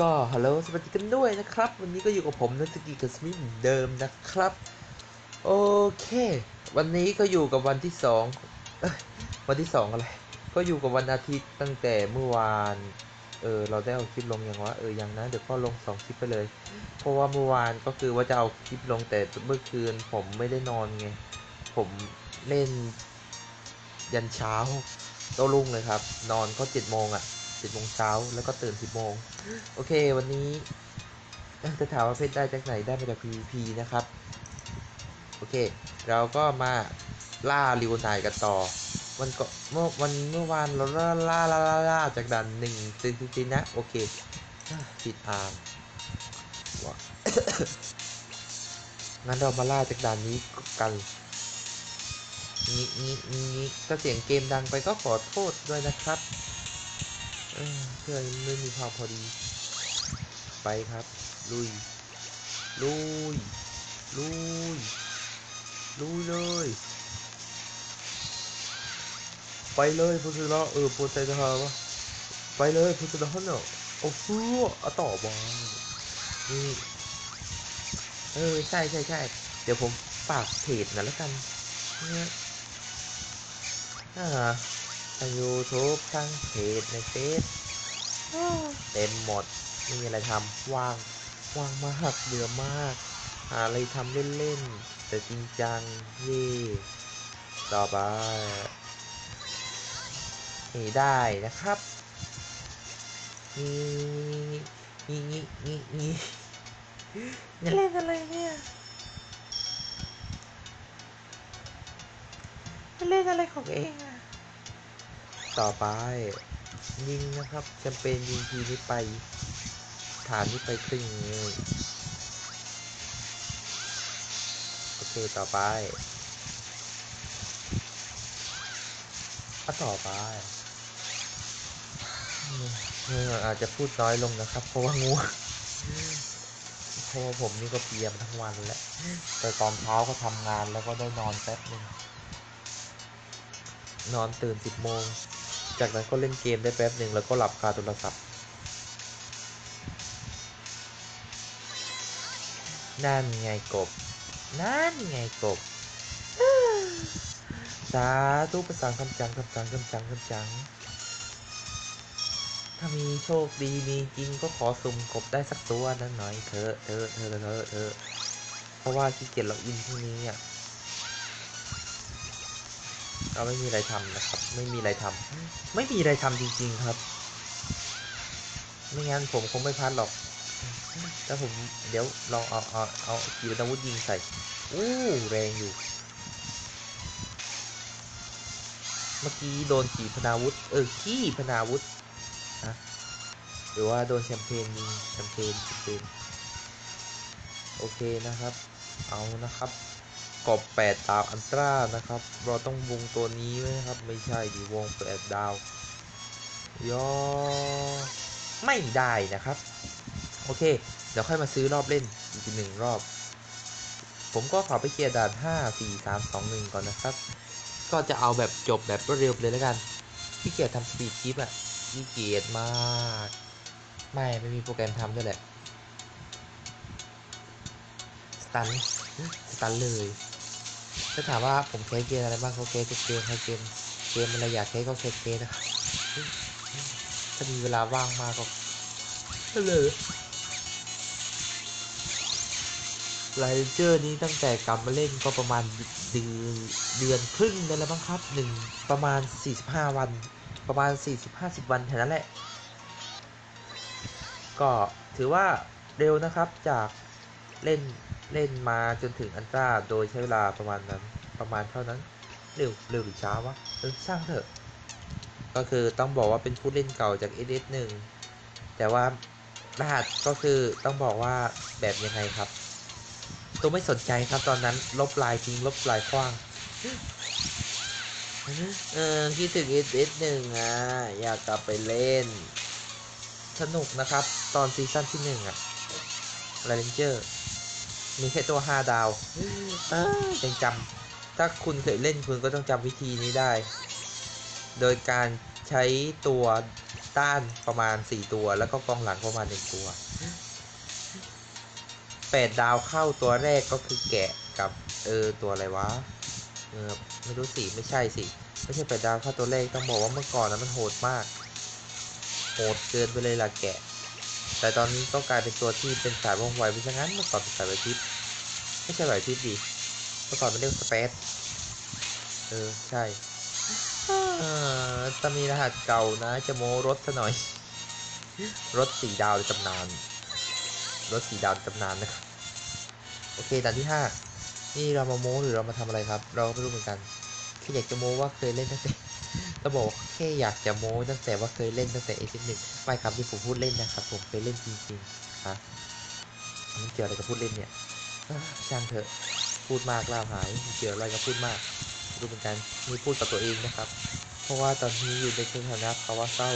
ก็ฮัลโหลสวัสดีกันด้วยนะครับ วันนี้ก็อยู่กับผมนัสกิกับสมิธเหมือนเดิมนะครับ โอเค วันนี้ก็อยู่กับวันที่สองวันที่สองอะไร ก็อยู่กับวันอาทิตย์ตั้งแต่เมื่อวาน เออเราได้เอาคลิปลงยังวะเออยังนะเดี๋ยวก็ลงสองคลิปไปเลย เพราะว่าเมื่อวานก็คือว่าจะเอาคลิปลงแต่เมื่อคืนผมไม่ได้นอนไง ผมเล่นยันเช้าโตรุ่งเลยครับ นอนก็เจ็ดโมงอะ จ็ดโมงเช้าแล้วก็ตื่นสิบโมงโอเค วันนี้จะถามว่าเพชรได้จากไหนได้มาจาก PVP นะครับ โอเค เราก็มาล่าริวนายกันต่อ วันก็เมื่อวันเมื่อวานเราล่าล่าล่าล่าลาจากด่านหนึ่งจริงจริงๆนะ โอเคผิดอาร์มว้างั้นเรามาล่าจากด่านนี้กันงี้งี้งี้ถ้าเสียงเกมดังไปก็ขอโทษด้วยนะครับ เพื่อนไม่มีความพอดี ไปครับ ลุย ลุย ลุย ลุยเลย ไปเลยพุทธะเออโปรเตจฮาวะไปเลยพุทธะเนาะโอ้ฟูอะต่อมานี่เออใช่ใช่ใช่เดี๋ยวผมฝากเพจนะแล้วกันเนี่ยอ่า ทาง YouTube ทางเพจในเฟซเต็มหมดไม่มีอะไรทำว่างว่างมากเบื่อมาก หาอะไรทำเล่นๆ แต่จริงจังเย่ต่อไปนี่ได้นะครับนี่นี่นี่นี่นี่เล่นอะไรเนี่ยเล่นอะไรของเองอะ ต่อไป ยิงนะครับแชมเปญยิงทีนี้ไป ฐานนี้ไปครึ่งเลยโอเคต่อไปก็ต่อไปเอออาจจะพูดน้อยลงนะครับ เพราะว่าง่วงเพราะว่าผมนี่ก็เพียมทั้งวันแล้วแต่ตอนเช้าก็ทำงานแล้วก็ได้นอนแป๊บนึงนอนตื่นสิบโมง จากนั้นก็เล่นเกมได้แป๊บหนึ่งแล้วก็หลับคาโทรศัพท์ นั่นไงกบ นั่นไงกบ สาธุประสานคำจังคำจังคำจังคำจัง ถ้ามีโชคดีมีจริงก็ขอสุ่มกบได้สักตัวนั่นหน่อยเถอะเถอะเถอะเถอะเถอะเพราะว่าขี้เกียจล็อกอินพวกนี้อะ เราไม่มีอะไรทำนะครับ ไม่มีอะไรทำไม่มีอะไรทำจริง ๆครับ ไม่งั้นผมคงไม่พลาดหรอกถ้าผมเดี๋ยวลองเอาเอาเอาขีปนาวุธยิงใส่อู้แรงอยู่ เมื่อกี้โดนขีปนาวุธ เออขี้พนาวุธนะหรือว่าโดนแชมเปญยิงแชมเปญแชมเปญโอเคนะครับ เอานะครับ กอบ8ดาวอันตรานะครับ เราต้องวงตัวนี้ไว้นะครับ ไม่ใช่ดิวง8ดาวย่อไม่ได้นะครับ โอเค เดี๋ยวค่อยมาซื้อรอบเล่นอีกหนึ่งรอบ ผมก็ขอไปเคลียร์ด่าน5 4 3 2 1 ก่อนนะครับ ก็จะเอาแบบจบแบบรวดเร็วเลยแล้วกันพี่เกียรทำสปีดคลิปอะพี่เกียรมากไม่ไม่มีโปรแกรมทำด้วยแหละ สตัน สตันเลย ถ้าถามว่าผมแคสเกมอะไรบ้างเขาแคสเกมใครเกมเกมอะไรอยากแคสก็แคสเกมนะครับถ้ามีเวลาว่างมากก็เลยไลเจอร์นี้ตั้งแต่กลับมาเล่นก็ประมาณเดือนเดือนครึ่งได้แล้วบ้างครับหนึ่งประมาณ 45 วัน ประมาณ 40-50 วันแค่นั้นแหละ ก็ถือว่าเร็วนะครับจากเล่น เล่นมาจนถึงอันตราโดยใช้เวลาประมาณนั้นประมาณเท่านั้นเร็วเร็วหรือช้าวะเออช่างเถอะ ก็คือต้องบอกว่าเป็นผู้เล่นเก่าจาก SS1 แต่ว่ารหัสก็คือต้องบอกว่าแบบยังไงครับ ตัวไม่สนใจครับตอนนั้นลบลายทิ้งลบลายขว้างเออคิดถึง SS1 อะอยากกลับไปเล่น สนุกนะครับ ตอนซีซั่นที่หนึ่งอะไลเลนเจอร์ มีแค่ตัว5ดาวเออยังจำถ้าคุณเคยเล่นคุณก็ต้องจำวิธีนี้ได้ โดยการใช้ตัวต้านประมาณ 4 ตัว แล้วก็กองหลังประมาณ 1 ตัว8ดาวเข้าตัวแรกก็คือแกะกับเออตัวอะไรวะเออไม่รู้สิไม่ใช่สิไม่ใช่8ดาวเข้าตัวแรกต้องบอกว่าเมื่อก่อนนะมันโหดมากโหดเกินไปเลยล่ะแกะ แต่ตอนนี้ก็กลายเป็นตัวที่เป็นสายว่องไวไปซะงั้นเมื่อก่อนเป็นสายไหวพริบไม่ใช่ไหวพริบดิเมื่อก่อนมันเรียกสเปซเออใช่จะมีรหัสเก่านะ จะโมรถซะหน่อย รถสีดาวในตำนาน รถสีดาวในตำนานนะครับโอเคด่านที่ห้านี่เรามาโมหรือเรามาทำอะไรครับ เราก็ไม่รู้เหมือนกันแค่อยากจะโมว่าเคยเล่นตั้งแต่ เราบอกแค่อยากจะโม้ตั้งแต่ว่าเคยเล่นตั้งแต่เอซิหนึ่งไม่ครับที่ผมพูดเล่นนะครับผมเคยเล่นจริงๆครับมันเกี่ยวอะไรกับพูดเล่นเนี่ยช่างเถอะพูดมากล่าหายมันเกี่ยวอะไรกับพูดมากรู้เหมือนกันมีพูดกับตัวเองนะครับ เพราะว่าตอนนี้อยู่ในสถานะภาวะเศร้า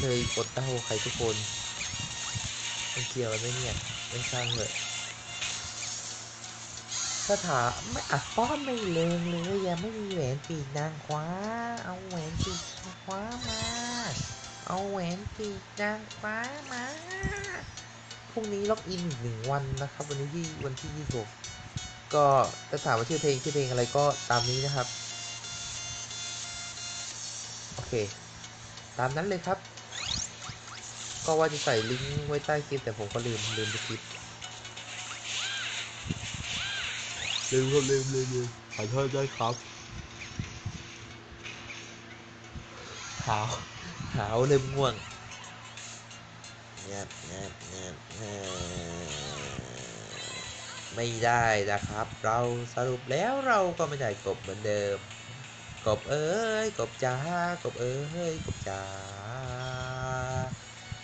เลยกดเต้าใครทุกคนมันเกี่ยวอะไรเนี่ยมันช่างเถอะ ถ้าถาไม่อัดป้อมไม่เลงเลยยังไม่มีแหวนปีกนางคว้า เอาแหวนปีกนางคว้ามา เอาแหวนปีกนางคว้ามาพรุ่งนี้ล็อกอินอีกหนึ่งวันนะครับ วันนี้ที่วันที่ยี่สิบก็จะถามว่าชื่อเพลงชื่อเพลงอะไรก็ตามนี้นะครับ โอเค ตามนั้นเลยครับ ก็ว่าจะใส่ลิงก์ไว้ใต้คลิปแต่ผมก็ลืมลืมไปคลิป ลืมครับลืมลืมลืมขอโทษด้วยครับหาวหาวเริ่มง่วงเงียบเงียบเงียบเงียบไม่ได้นะครับ เราสรุปแล้วเราก็ไม่ได้กบเหมือนเดิม กบเอ้ยกบจ้ากบเอ้ยกบจ้า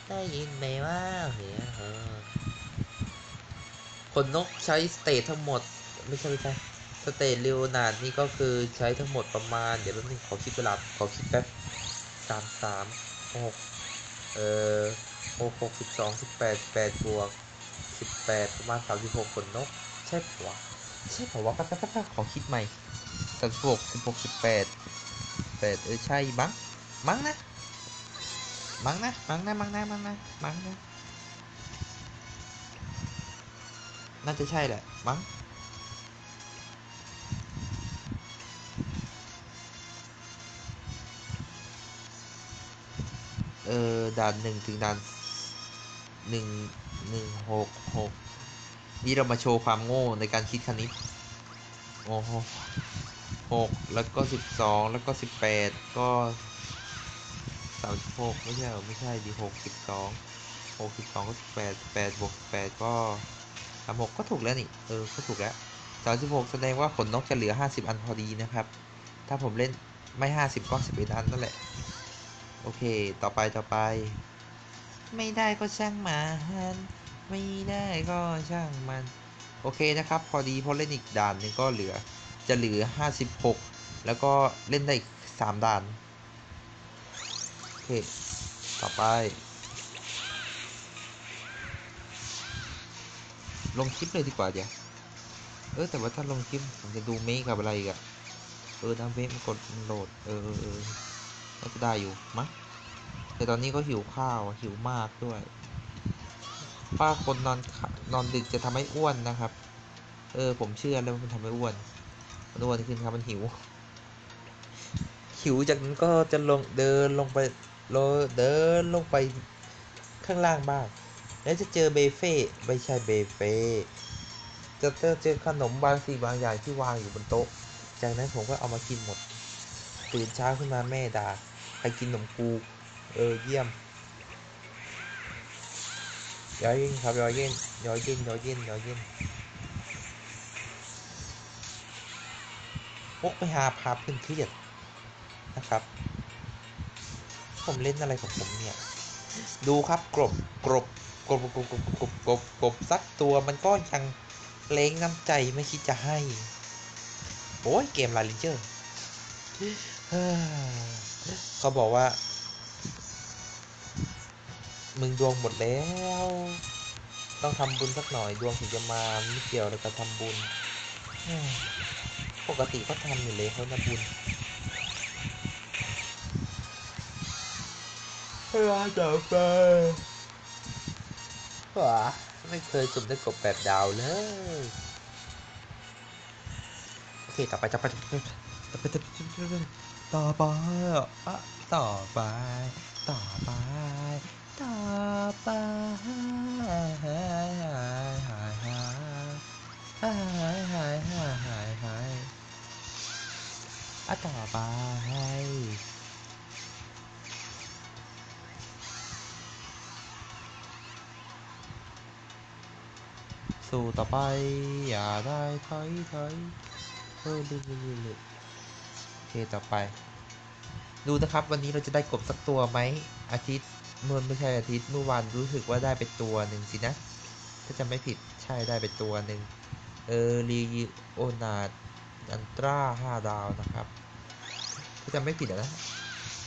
ได้ยินไหมว่าเหียเออขนนกใช้สเตททั้งหมด ไม่ใช่ไม่ใช่สเตทเรโอนาดนี่ก็คือใช้ทั้งหมดประมาณ เดี๋ยวแป๊บนึงขอคิดเวลาขอคิดแป๊บสามสามหกเอ่อหกหกสิบสองสิบแปดแปดบวกสิบแปดประมาณสามสิบหกขนนก ใช่ปะวะใช่ปะวะแป๊บแป๊บแป๊บแป๊บขอคิดใหม่สามสิบหกสิบหกสิบแปดแปดเออใช่มั้งมั้งนะมั้งนะมั้งนะมั้งนะมั้งนะมั้งนะน่าจะใช่แหละมั้ง เออด่านหนึ่งถึงด่านหนึ่งหนึ่งหกหกนี่เรามาโชว์ความโง่ในการคิดคณิตโอ้โหหกแล้วก็สิบสองแล้วก็สิบแปดก็สามสิบหกไม่ใช่ไม่ใช่ดีหกสิบสองหกสิบสองก็สิบแปดแปดบวกแปดก็สามหกก็ถูกแล้วนี่เออก็ถูกแล้วสามสิบหกแสดงว่าขนนกจะเหลือห้าสิบอันพอดีนะครับ ถ้าผมเล่นไม่ห้าสิบก็สิบเอ็ดอันนั่นแหละ โอเค ต่อไปต่อไป ไม่ได้ก็ช่างมันไม่ได้ก็ช่างมัน โอเคนะครับ พอดีพอเล่นอีกด่านหนึ่งก็เหลือ จะเหลือ 56 แล้วก็เล่นได้อีก3ด่าน โอเค ต่อไป ลงคลิปเลยดีกว่าเดี๋ยวเออ แต่ว่าถ้าลงคลิปผมจะดูเมคกับอะไรอีกอะเออน้ำเมคมันกดมันโหลด เออเออ เออน่าจะได้อยู่มั้งแต่ตอนนี้ก็หิวข้าวหิวมากด้วยป้าคนนอนนอนดึกจะทำให้อ้วนนะครับ เออ ผมเชื่อแล้วมันทำให้อ้วนมันอ้วนขึ้นครับมันหิว หิวจากนั้นก็จะลงเดินลงไปลเดินลงไปข้างล่างบ้าง แล้วจะเจอเบเฟ่ไม่ใช่เบเฟ่จะเจอเจอขนมบางสิ่งบางอย่างที่วางอยู่บนโต๊ะ จากนั้นผมก็เอามากินหมด ตื่นเช้าขึ้นมาแม่ด่า ใครกินขนมกูเออเยี่ยมย้อยเย็นครับย้อยเย็นย้อยเย็นย้อยเย็นย้อยเย็นพกไปหาพาเพื่อนเครียดนะครับ ผมเล่นอะไรของผมเนี่ย ดูครับกรบกรบกรบกรบกรบกรบกรบกรบสักตัวมันก็ยังเล้งน้ำใจไม่คิดจะให้โอ้ยเกมลาลิเจอร์ เขาบอกว่า มึงดวงหมดแล้ว ต้องทำบุญสักหน่อยดวงถึงจะมาไม่เกี่ยวอะไรกับทำบุญ ปกติก็ทำอยู่เลยเขานะบุญรอต่อไปว้าไม่เคยสุ่มได้กบแปดดาวเลย โอเค ต่อไปต่อไปต่อไปต่อไป ต่อไปอะต่อไปต่อไปต่อไปหายหายหายหายหายหายหายหายหายอะต่อไปสู่ต่อไปอย่าได้ถอยถอยเออลืมลืมลืม เคต่อไป ดูนะครับวันนี้เราจะได้กบสักตัวไหมอาทิตย์เมื่อไม่ใช่อาทิตย์เมื่อวานรู้สึกว่าได้ไปตัวหนึ่งสินะ ถ้าจำไม่ผิดใช่ได้ไปตัวหนึ่งเออรีโอนาดอันตราห้าดาวนะครับ ถ้าจำไม่ผิดอะนะ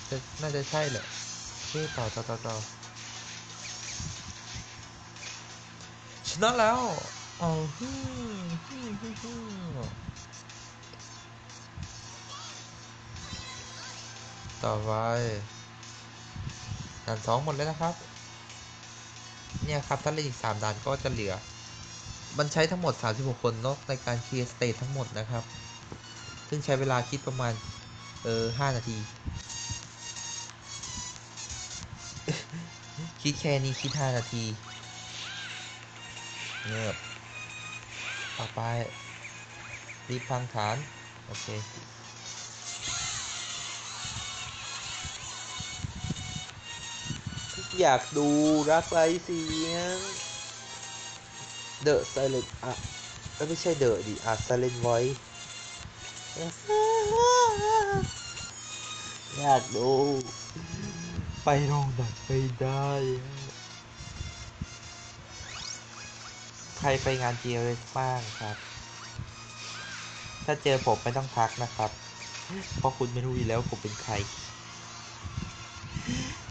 จะน่าจะใช่แหละเคต่อต่อต่อต่อชนะแล้วอ๋อฮึฮึฮึฮึ ต่อไปด่านสองหมดแล้วนะครับ เนี่ยครับถ้าเล่นอีกสามด่านก็จะเหลือ มันใช้ทั้งหมด 36 คนเนาะในการเคลียร์สเตททั้งหมดนะครับ ซึ่งใช้เวลาคิดประมาณ เออ5นาที คิดแค่นี้คิด5นาที เงียบต่อไปรีบพังฐาน โอเค อยากดูรักไรเสียง The Silent อะไม่ใช่ The ดิอะ Silent Voice อยากดู ไปโรงหนังไม่ได้ ใครไปงาน GLS บ้างครับ ถ้าเจอผมไม่ต้องทักนะครับ เพราะคุณไม่รู้อยู่แล้วผมเป็นใคร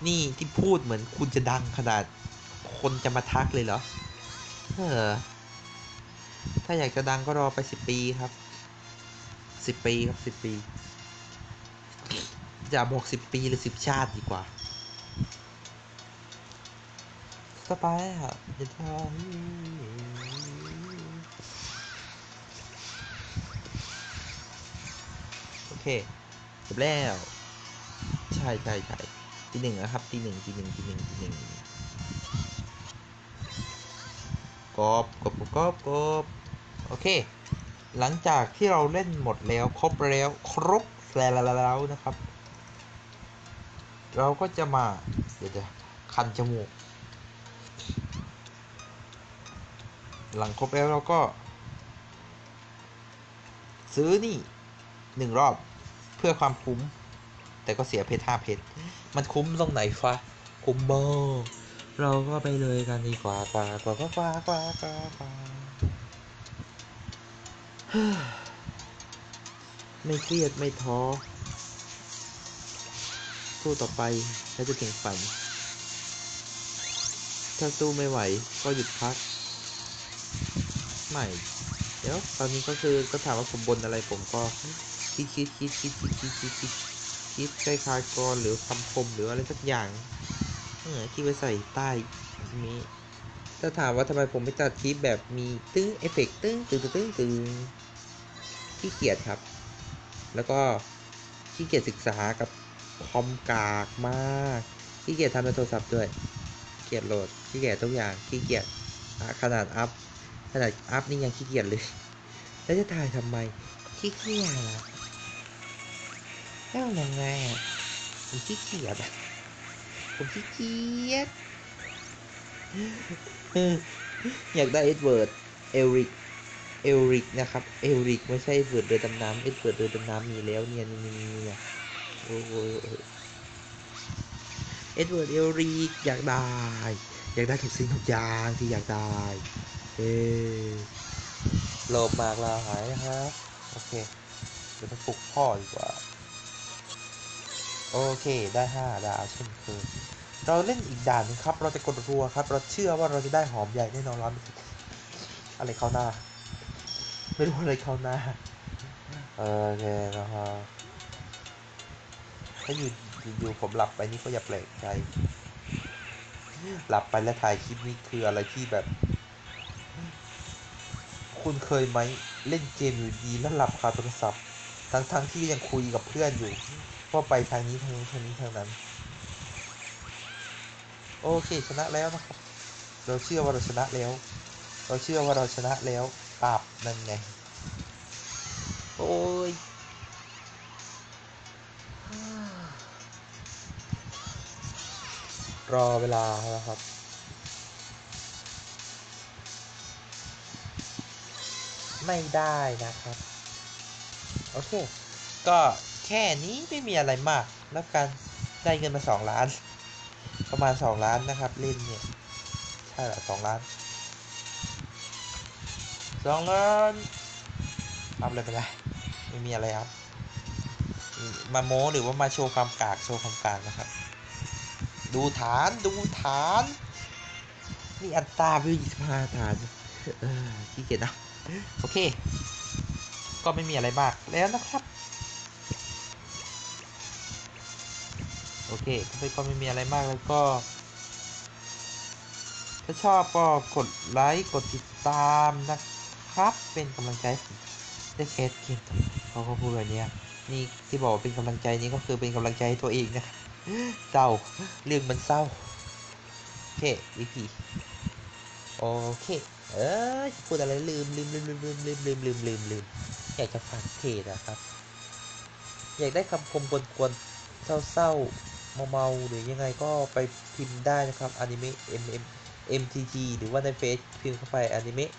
นี่ที่พูดเหมือนคุณจะดังขนาด คนจะมาทักเลยเหรอ เออ ถ้าอยากจะดังก็รอไปสิบปีครับสิบปีครับสิบปี อย่าบอกสิบปีหรือสิบชาติดีกว่าสบายอะจะทำโอเคจบแล้ว ใช่ใช่ใช่ ทีหนึ่งนะครับทีหนึ่งทีหนึ่งทีหนึ่งทีหนึ่งกบกบกบกบกบโอเค หลังจากที่เราเล่นหมดแล้วครบแล้วครบแล้วนะครับ เราก็จะมาเดี๋ยวจะคันจมูก หลังครบแล้วเราก็ ซื้อนี่หนึ่งรอบเพื่อความคุ้ม แต่ก็เสียเพชรห้าเพชรมันคุ้มตรงไหนฟะคุ้มโบเราก็ไปเลยกันดีกว่ากว่ากว่ากว่ากว่ากว่ากว่ไม่เครียดไม่ท้อสู้ต่อไปและจะถึงฝัน ถ้าสู้ไม่ไหวก็หยุดพัก ไม่เดี๋ยวตอนนี้ก็คือก็ถามว่าผมบนอะไรผมก็คิดคิดคิดคิดคิดคิดคิด คิดใกล้คายกรหรือคำคมหรืออะไรสักอย่างเออคิดไว้ใส่ใต้นี้ถ้าถามว่าทำไมผมไม่ตัดคลิปแบบมีตึ้งเอฟเฟกต์ตึ้งตึ้งตึ้งตึ้งขี้เกียจครับ แล้วก็ขี้เกียจศึกษากับคอมกากมากขี้เกียจทำในโทรศัพท์ด้วยขี้เกียจโหลดขี้เกียจทุกอย่างขี้เกียจขนาดอัพขนาดอัพนี่ยังขี้เกียจเลย แล้วจะถ่ายทำไมขี้เกียจ แล้วยังไงอะผมขี้เกียจอะผมขี้เกียจอยากได้เอ็ดเวิร์ดเอริกเอริกนะครับ เอริกไม่ใช่เอ็ดเวิร์ดเรือดำน้ำเอ็ดเวิร์ดเรือดำน้ำมีแล้วเนี่ยนี่นี่นี่เนี่ยโอ้โหเอ็ดเวิร์ดเอริกอยากได้ อยากได้ทุกสิ่งทุกอย่างที่อยากได้เออโลภมากลาหายนะครับ โอเคเดี๋ยวไปปลุกพ่อดีกว่า โอเคได้ห้าดาวเช่นเคยเราเล่นอีกด่านหนึงครับ เราจะกดรัวครับ เราเชื่อว่าเราจะได้หอมใหญ่แน่นอนร้อยเปอร์เซ็นอะไรเข้าหน้า ไม่รู้อะไรเข้าหน้า โอเคนะครับถ้าอยู่อยู่ผมหลับไปนี่ก็อย่าแปลกใจ หลับไปแล้วถ่ายคลิปนี้คืออะไรที่แบบ คุณเคยไหมเล่นเกมอยู่ดีแล้วหลับคาโทรศัพท์ ทั้งทั้งๆที่ยังคุยกับเพื่อนอยู่ ว่าไปทางนี้ทางนี้ทางนี้ทางนั้น โอเคชนะแล้วนะครับ เราเชื่อว่าเราชนะแล้ว เราเชื่อว่าเราชนะแล้วปราบนั่นไง โอ้ยรอเวลาแล้วครับ ไม่ได้นะครับ โอเค ก็ แค่นี้ไม่มีอะไรมากแล้วกันได้เงินมาสองล้าน ประมาณสองล้านนะครับเล่นเนี่ยใช่เหรอสองล้านสองล้านอัพเลยไปเลยไม่มีอะไรครับ มาโมหรือว่ามาโชว์ความกากโชว์ความกากนะครับ ดูฐานดูฐานนี่อัตราไปยี่สิบห้าฐานขี้เกียจนะโอเค ก็ไม่มีอะไรมากแล้วนะครับ โอเคก็ไม่ก็ไม่มีอะไรมากแล้วก็ ถ้าชอบก็กดไลค์กดติดตามนะครับเป็นกำลังใจให้ผมได้แคสกมต่อเขาก็พูดแบบเนี้ยนี่ที่บอกเป็นกำลังใจนี้ก็คือเป็นกำลังใจให้ตัวเองนะเศร้าเรื่องมันเศร้าโอเควิธีโอเคเออพูดอะไรลืมลืมลืมลืมลืมลืมลืมลืมลืมลืมอยากจะฝากเพจนะครับ อยากได้คำคมกวนๆเศร้าๆ เมาๆหรือยังไงก็ไปพิมพ์ได้นะครับอนิเมะ M M M T G หรือว่าในเฟซพิมพ์เข้าไปอนิเมะ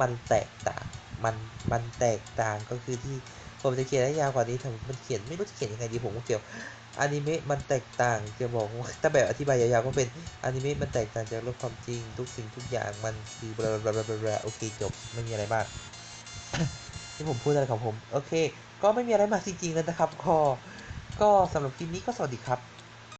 มันแตกต่างมันมันแตกต่างก็คือที่ผมจะเขียนได้ยาวกว่านี้แต่มันเขียนไม่รู้จะเขียนยังไงดีผมก็เกี่ยวอนิเมะมันแตกต่างจะบอกว่าถ้าแบบอธิบายยาวๆก็เป็นอนิเมะมันแตกต่างจากโลกความจริง ทุกสิ่งทุกอย่างมันคือบลาบลาบลาบลาโอเคจบไม่มีอะไรมากที่ผมพูดอะไรของผม โอเค ก็ไม่มีอะไรมากจริงๆแล้วนะครับก็ก็สำหรับคลิปนี้ก็สวัสดีครับ